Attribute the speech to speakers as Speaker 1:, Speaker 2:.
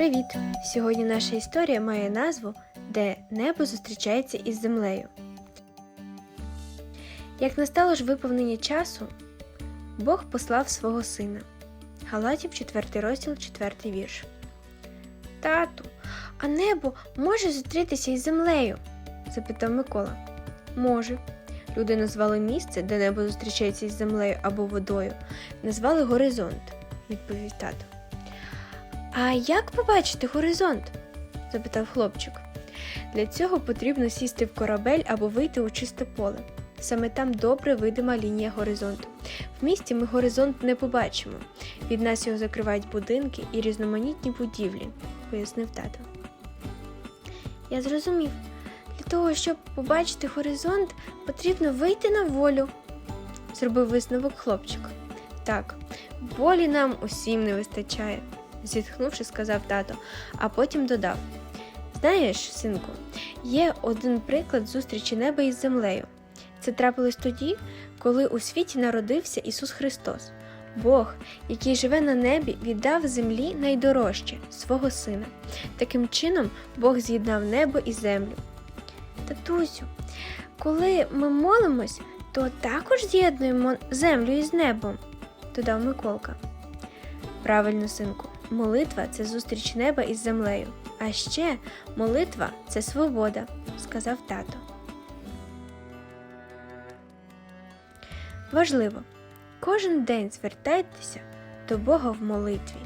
Speaker 1: Привіт! Сьогодні наша історія має назву Де небо зустрічається із землею. Як настало ж виповнення часу, Бог послав свого сина. Галатів 4 розділ, 4 вірш. Тату, а небо може зустрітися із землею? запитав Микола. Може. Люди назвали місце, де небо зустрічається із землею або водою, назвали горизонт, відповів тато. А як побачити горизонт? запитав хлопчик. Для цього потрібно сісти в корабель або вийти у чисте поле. Саме там добре видима лінія горизонту. В місті ми горизонт не побачимо. Від нас його закривають будинки і різноманітні будівлі, пояснив тато. Я зрозумів. Для того, щоб побачити горизонт, потрібно вийти на волю, зробив висновок хлопчик. Так, волі нам усім не вистачає зітхнувши, сказав тато, а потім додав: Знаєш, синку, є один приклад зустрічі неба із землею. Це трапилось тоді, коли у світі народився Ісус Христос. Бог, який живе на небі, віддав землі найдорожче свого сина. Таким чином, Бог з'єднав небо і землю. Татусю, коли ми молимось, то також з'єднуємо землю із небом, додав Миколка. Правильно, синку, молитва це зустріч неба із землею. А ще молитва це свобода, сказав тато. Важливо, кожен день звертайтеся до Бога в молитві.